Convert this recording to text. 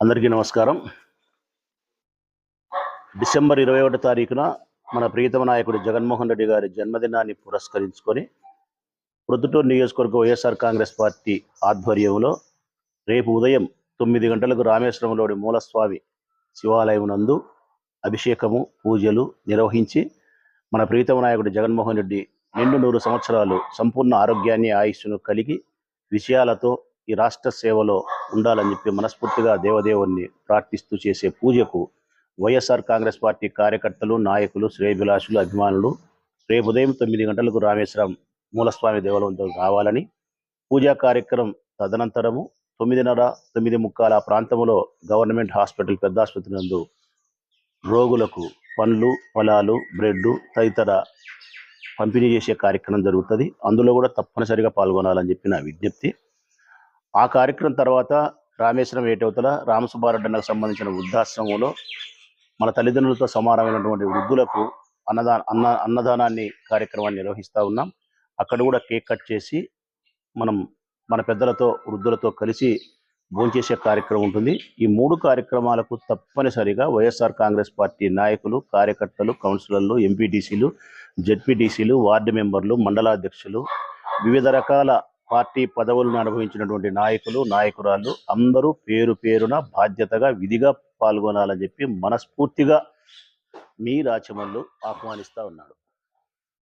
అందరికీ నమస్కారం. డిసెంబర్ ఇరవై ఒకటో తారీఖున మన ప్రియతమ నాయకుడు జగన్మోహన్ రెడ్డి గారి జన్మదినాన్ని పురస్కరించుకొని ప్రొద్దుటూరు నియోజకవర్గ వైఎస్ఆర్ కాంగ్రెస్ పార్టీ ఆధ్వర్యంలో రేపు ఉదయం తొమ్మిది గంటలకు రామేశ్వరంలోని మూలస్వామి శివాలయం నందు అభిషేకము పూజలు నిర్వహించి మన ప్రీతమ నాయకుడు జగన్మోహన్ రెడ్డి నిండు నూరు సంవత్సరాలు సంపూర్ణ ఆరోగ్యాన్ని ఆయుష్ను కలిగి విషయాలతో ఈ రాష్ట్ర సేవలో ఉండాలని చెప్పి మనస్ఫూర్తిగా దేవదేవుణ్ణి ప్రార్థిస్తూ చేసే పూజకు వైఎస్ఆర్ కాంగ్రెస్ పార్టీ కార్యకర్తలు నాయకులు శ్రేయభిలాషులు అభిమానులు రేపు ఉదయం తొమ్మిది గంటలకు రామేశ్వరం మూలస్వామి దేవాలయంతో రావాలని పూజా కార్యక్రమం తదనంతరము తొమ్మిదిన్నర తొమ్మిది ముక్కాల ప్రాంతంలో గవర్నమెంట్ హాస్పిటల్ పెద్ద ఆసుపత్రి నందు రోగులకు పండ్లు ఫలాలు బ్రెడ్ తదితర పంపిణీ చేసే కార్యక్రమం జరుగుతుంది. అందులో కూడా తప్పనిసరిగా పాల్గొనాలని చెప్పి నా విజ్ఞప్తి. ఆ కార్యక్రమం తర్వాత రామేశ్వరం ఏటవతల రామసుబ్బారెడ్డి సంబంధించిన వృద్ధాశ్రమంలో మన తల్లిదండ్రులతో సమానమైనటువంటి వృద్ధులకు అన్నదా అన్న అన్నదానాన్ని కార్యక్రమాన్ని నిర్వహిస్తూ ఉన్నాం. అక్కడ కూడా కేక్ కట్ చేసి మనం మన పెద్దలతో వృద్ధులతో కలిసి భోంచేసే కార్యక్రమం ఉంటుంది. ఈ మూడు కార్యక్రమాలకు తప్పనిసరిగా వైఎస్ఆర్ కాంగ్రెస్ పార్టీ నాయకులు కార్యకర్తలు కౌన్సిలర్లు ఎంపీటీసీలు జెడ్పీటీసీలు వార్డు మెంబర్లు మండలాధ్యక్షులు వివిధ రకాల పార్టీ పదవులను అనుభవించినటువంటి నాయకులు నాయకురాలు అందరూ పేరు పేరున బాధ్యతగా విధిగా పాల్గొనాలని చెప్పి మనస్ఫూర్తిగా మీ రాచమల్లు ఆహ్వానిస్తూ ఉన్నాడు.